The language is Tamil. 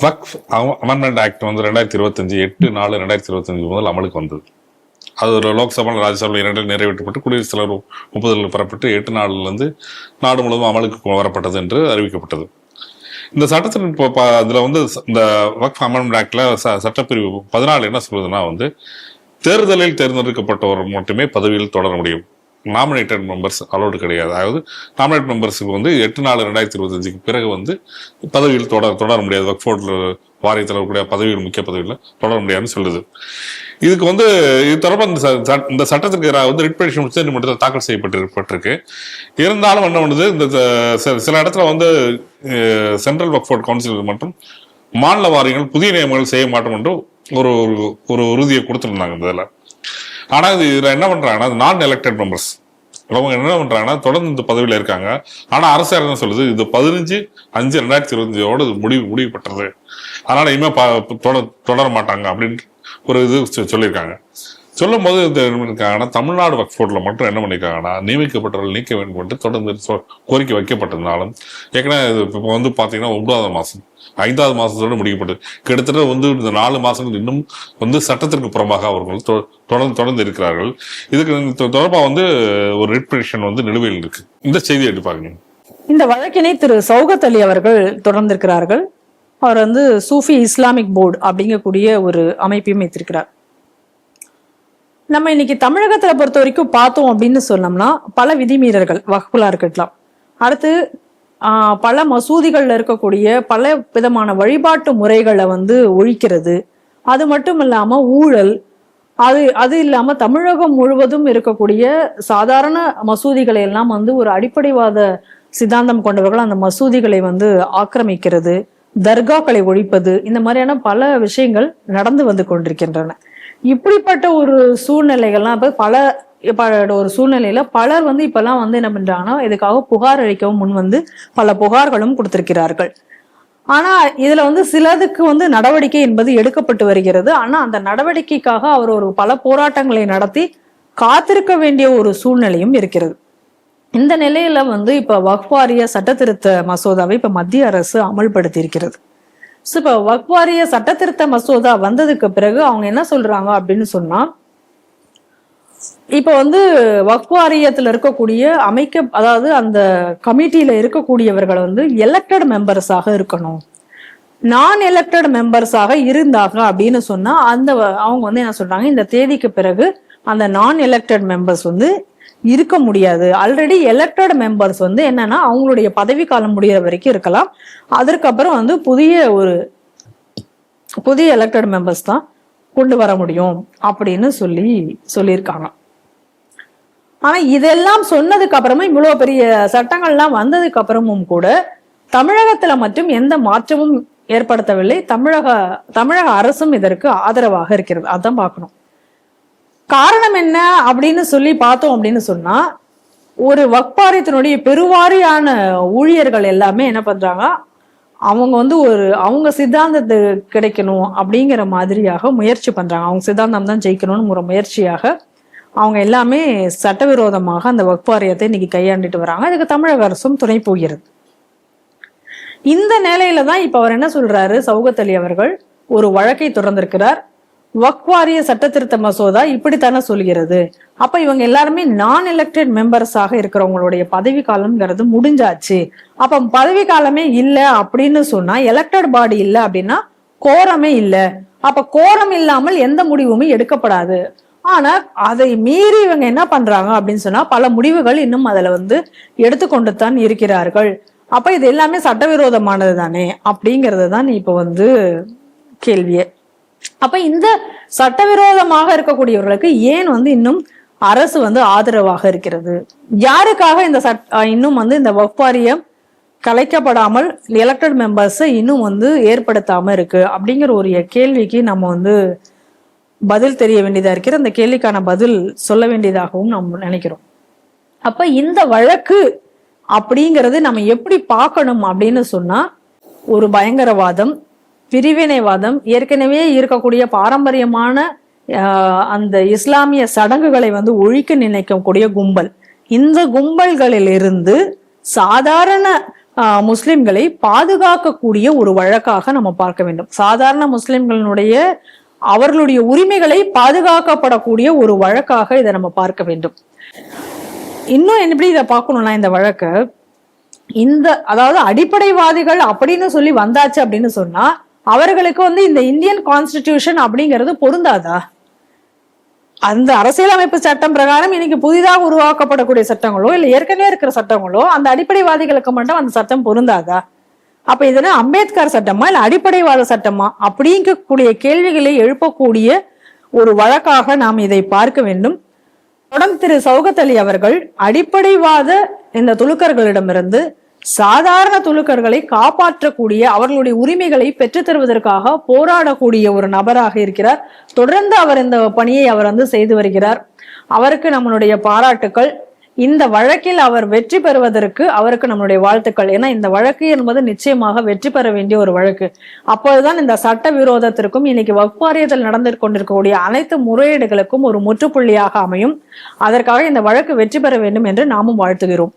வக்ஃப் அமெண்ட்மெண்ட் ஆக்ட் வந்து ரெண்டாயிரத்தி இருபத்தஞ்சு எட்டு நாலு ரெண்டாயிரத்தி இருபத்தஞ்சு முதல் அமலுக்கு வந்தது. அது ஒரு லோக்சபா ராஜ்யசபா இரண்டில் நிறைவேற்றப்பட்டு குடியரசுத் தலைவர் ஒப்புதலில் பெறப்பட்டு எட்டு நாளிலிருந்து நாடு முழுவதும் அமலுக்கு வரப்பட்டது என்று அறிவிக்கப்பட்டது. இந்த சட்டத்தின் இப்போ அதில் வந்து இந்த வக்ஃப் அமெண்ட்மெண்ட் ஆக்டில் ச- சட்டப்பிரிவு பதினாலு என்ன சொல்வதுன்னா வந்து தேர்தலில் தேர்ந்தெடுக்கப்பட்டவர் மட்டுமே பதவியில் தொடர முடியும். நாமினேட்டட் மெம்பர்ஸ் அலோடு கிடையாது. அதாவது நாமினேட் மெம்பர்ஸுக்கு வந்து எட்டு நாலு ரெண்டாயிரத்தி இருபத்தஞ்சுக்கு பிறகு வந்து பதவியில் தொடர் தொடர முடியாது. ஒர்க் போர்டில் வாரியத்தில் இருக்கக்கூடிய பதவியில் முக்கிய பதவியில் தொடர முடியாதுன்னு சொல்லுது. இதுக்கு வந்து இது தொடர்பாக இந்த ச- இந்த சட்டத்திற்கு எதிராக வந்து ரிட் பெட்டிஷன் உச்சநீதிமன்றத்தில் தாக்கல் செய்யப்பட்டிருப்பட்டிருக்கு இருந்தாலும் என்ன பண்ணுது இந்த சில- சில இடத்துல வந்து சென்ட்ரல் ஒர்க் ஃபோர்ட் கவுன்சில் மற்றும் மாநில வாரியங்கள் புதிய நியமனங்கள் செய்ய மாட்டோம் என்று ஒரு ஒரு- ஒரு உறுதியை கொடுத்துருந்தாங்க இந்த இதில். ஆனால் இது இதில் என்ன பண்ணுறாங்கன்னா நான் எலெக்டட் மெம்பர்ஸ் அவங்க என்ன பண்றாங்கன்னா தொடர்ந்து இந்த பதவியில இருக்காங்க. ஆனா அரசு என்ன சொல்லுது? இது பதினஞ்சு அஞ்சு ரெண்டாயிரத்தி இருபத்தஞ்சோட இது முடிவு முடிவு பெற்றது. அதனால இனிமே தொடர மாட்டாங்க அப்படின்னு ஒரு இது சொல்லியிருக்காங்க. சொல்லும் போது இந்த என்ன தமிழ்நாடு வக்ஃப் போர்டில் மட்டும் என்ன பண்ணியிருக்காங்கன்னா நியமிக்கப்பட்டவர்கள் நீக்க வேண்டும் என்று தொடர்ந்து கோரிக்கை வைக்கப்பட்டிருந்தாலும் ஏற்கனவே இது இப்போ வந்து பார்த்தீங்கன்னா ஒன்பதாவது மாதம் ஐந்தாவது மாதத்தோடு முடிக்கப்பட்டது. கிட்டத்தட்ட வந்து இந்த நாலு மாதங்கள் இன்னும் வந்து சட்டத்திற்கு புறம்பாக அவர்கள் தொ- தொடர்ந்து தொடர்ந்து இருக்கிறார்கள். இதுக்கு தொடர்பாக வந்து ஒரு ரிட் பெட்டிஷன் வந்து நிலுவையில் இருக்கு. இந்த செய்தியை எடுப்பாங்க இந்த வழக்கினை திரு சௌகத் அலி அவர்கள் தொடர்ந்திருக்கிறார்கள். அவர் வந்து சூஃபி இஸ்லாமிக் போர்டு அப்படிங்கக்கூடிய ஒரு அமைப்பையும் வைத்திருக்கிறார். நம்ம இன்னைக்கு தமிழகத்துல பொறுத்த வரைக்கும் பார்த்தோம் அப்படின்னு சொன்னோம்னா பல விதிமீறல்கள் வகுப்புலா இருக்கட்டலாம் அடுத்து பல மசூதிகள்ல இருக்கக்கூடிய பல விதமான வழிபாட்டு முறைகளை வந்து ஒழிக்கிறது. அது மட்டும் இல்லாம ஊழல் அது அது இல்லாம தமிழகம் முழுவதும் இருக்கக்கூடிய சாதாரண மசூதிகளை எல்லாம் வந்து ஒரு அடிப்படைவாத சித்தாந்தம் கொண்டவர்கள் அந்த மசூதிகளை வந்து ஆக்கிரமிக்கிறது தர்காக்களை ஒழிப்பது இந்த மாதிரியான பல விஷயங்கள் நடந்து வந்து கொண்டிருக்கின்றன. இப்படிப்பட்ட ஒரு சூழ்நிலைகள்லாம் இப்ப பல ஒரு சூழ்நிலையில பலர் வந்து இப்பெல்லாம் வந்து என்ன பண்றாங்கன்னா இதுக்காக புகார் அளிக்கவும் முன் வந்து பல புகார்களும் கொடுத்திருக்கிறார்கள். ஆனா இதுல வந்து சிலதுக்கு வந்து நடவடிக்கை என்பது எடுக்கப்பட்டு வருகிறது. ஆனா அந்த நடவடிக்கைக்காக அவர் ஒரு பல போராட்டங்களை நடத்தி காத்திருக்க வேண்டிய ஒரு சூழ்நிலையும் இருக்கிறது. இந்த நிலையில வந்து இப்ப வக்ஃப் வாரிய சட்டத்திருத்த மசோதாவை இப்ப மத்திய அரசு அமல்படுத்தி இருக்கிறது ஸோ இப்போ வக்ஃப் வாரிய சட்டத்திருத்த மசோதா வந்ததுக்கு பிறகு அவங்க என்ன சொல்றாங்க அப்படின்னு சொன்னா இப்போ வந்து வக்ஃப் வாரியத்தில் இருக்கக்கூடிய அமைக்க அதாவது அந்த கமிட்டியில இருக்கக்கூடியவர்கள் வந்து எலெக்டட் மெம்பர்ஸாக இருக்கணும். நான் எலெக்டட் மெம்பர்ஸாக இருந்தாங்க அப்படின்னு சொன்னா அந்த வ- அவங்க வந்து என்ன சொல்றாங்க இந்த தேதிக்கு பிறகு அந்த நான் எலெக்டட் மெம்பர்ஸ் வந்து இருக்க முடியாது. ஆல்ரெடி எலெக்டட் மெம்பர்ஸ் வந்து என்னன்னா அவங்களுடைய பதவி காலம் முடிகிற வரைக்கும் இருக்கலாம். அதற்கப்புறம் வந்து புதிய ஒரு புதிய எலெக்டட் மெம்பர்ஸ் தான் கொண்டு வர முடியும் அப்படின்னு சொல்லி சொல்லியிருக்காங்க. ஆனா இதெல்லாம் சொன்னதுக்கு அப்புறமா இவ்வளவு பெரிய சட்டங்கள்லாம் வந்ததுக்கு அப்புறமும் கூட தமிழகத்துல மட்டும் எந்த மாற்றமும் ஏற்படுத்தவில்லை. தமிழக தமிழக அரசும் இதற்கு ஆதரவாக இருக்கிறது. அதான் பார்க்கணும். காரணம் என்ன அப்படின்னு சொல்லி பார்த்தோம் அப்படின்னு சொன்னா ஒரு வக்பாரியத்தினுடைய பெருவாரியான ஊழியர்கள் எல்லாமே என்ன பண்றாங்க? அவங்க வந்து ஒரு அவங்க சித்தாந்தத்து கிடைக்கணும் அப்படிங்கிற மாதிரியாக முயற்சி பண்றாங்க. அவங்க சித்தாந்தம் தான் ஜெயிக்கணும்னு ஒரு முயற்சியாக அவங்க எல்லாமே சட்டவிரோதமாக அந்த வக்பாரியத்தை இன்னைக்கு கையாண்டுட்டு வராங்க. அதுக்கு தமிழக அரசும் துணை போகிறது. இந்த நிலையில தான் இப்ப அவர் என்ன சொல்றாரு? சௌகத் அலி அவர்கள் ஒரு வழக்கை தொடர்ந்திருக்கிறார். வக்வாரிய சட்டத்திருத்த மசோதா இப்படித்தானே சொல்கிறது? அப்ப இவங்க எல்லாருமே நான் எலெக்டட் மெம்பர்ஸாக இருக்கிறவங்களுடைய பதவி காலம்ங்கிறது முடிஞ்சாச்சு. அப்ப பதவி காலமே இல்ல அப்படின்னு சொன்னா எலெக்டட் பாடி இல்ல அப்படின்னா கோரமே இல்ல. அப்ப கோரம் இல்லாமல் எந்த முடிவுமே எடுக்கப்படாது. ஆனா அதை மீறி இவங்க என்ன பண்றாங்க அப்படின்னு சொன்னா பல முடிவுகள் இன்னும் அதுல வந்து எடுத்துக்கொண்டு தான் இருக்கிறார்கள். அப்ப இது எல்லாமே சட்டவிரோதமானது தானே அப்படிங்கறது தான் இப்ப வந்து கேள்வியே. அப்ப இந்த சட்டவிரோதமாக இருக்கக்கூடியவர்களுக்கு ஏன் வந்து இன்னும் அரசு வந்து ஆதரவாக இருக்கிறது? யாருக்காக இந்த சட் இன்னும் வந்து இந்த வக்பாரியம் கலைக்கப்படாமல் எலெக்டட் மெம்பர்ஸை இன்னும் வந்து ஏற்படுத்தாம இருக்கு? அப்படிங்கிற ஒரு கேள்விக்கு நம்ம வந்து பதில் தெரிய வேண்டியதா இருக்கிற அந்த கேள்விக்கான பதில் சொல்ல வேண்டியதாகவும் நம்ம நினைக்கிறோம். அப்ப இந்த வழக்கு அப்படிங்கிறது நம்ம எப்படி பார்க்கணும் அப்படின்னு சொன்னா ஒரு பயங்கரவாதம் பிரிவினைவாதம் ஏற்கனவே இருக்கக்கூடிய பாரம்பரியமான அந்த இஸ்லாமிய சடங்குகளை வந்து ஒழிக்க நினைக்கக்கூடிய கும்பல். இந்த கும்பல்களிலிருந்து சாதாரண முஸ்லிம்களை பாதுகாக்கக்கூடிய ஒரு வழக்காக நம்ம பார்க்க வேண்டும். சாதாரண முஸ்லிம்களினுடைய அவர்களுடைய உரிமைகளை பாதுகாக்கப்படக்கூடிய ஒரு வழக்காக இதை நம்ம பார்க்க வேண்டும். இன்னும் எப்படி இதை பார்க்கணும்னா இந்த வழக்கு இந்த அதாவது அடிப்படைவாதிகள் அப்படின்னு சொல்லி வந்தாச்சு அப்படின்னு சொன்னா அவர்களுக்கு வந்து இந்த இந்தியன் கான்ஸ்டிடியூஷன் அப்படிங்கிறது பொருந்தாதா? அந்த அரசியலமைப்பு சட்டம் பிரகாரம் இன்னைக்கு புதிதாக உருவாக்கப்படக்கூடிய சட்டங்களோ இல்லை ஏற்கனவே இருக்கிற சட்டங்களோ அந்த அடிப்படைவாதிகளுக்கு மட்டும் அந்த சட்டம் பொருந்தாதா? அப்ப இதுனா அம்பேத்கர் சட்டமா இல்ல அடிப்படைவாத சட்டமா? அப்படிங்கக்கூடிய கேள்விகளை எழுப்பக்கூடிய ஒரு வழக்காக நாம் இதை பார்க்க வேண்டும். தொடர்ந்து திரு சௌகத் அலி அவர்கள் அடிப்படைவாத இந்த துலுக்கர்களிடமிருந்து சாதாரண துலுக்கர்களை காப்பாற்றக்கூடிய அவர்களுடைய உரிமைகளை பெற்றுத்தருவதற்காக போராடக்கூடிய ஒரு நபராக இருக்கிறார். தொடர்ந்து அவர் இந்த பணியை அவர் வந்து செய்து வருகிறார். அவருக்கு நம்மளுடைய பாராட்டுக்கள். இந்த வழக்கில் அவர் வெற்றி பெறுவதற்கு அவருக்கு நம்மளுடைய வாழ்த்துக்கள். ஏன்னா இந்த வழக்கு என்பது நிச்சயமாக வெற்றி பெற வேண்டிய ஒரு வழக்கு. அப்போதுதான் இந்த சட்ட விரோதத்திற்கும் இன்னைக்கு வக்ஃப் நடந்து கொண்டிருக்கக்கூடிய அனைத்து முறையீடுகளுக்கும் ஒரு முற்றுப்புள்ளியாக அமையும். அதற்காக இந்த வழக்கு வெற்றி பெற வேண்டும் என்று நாமும் வாழ்த்துகிறோம்.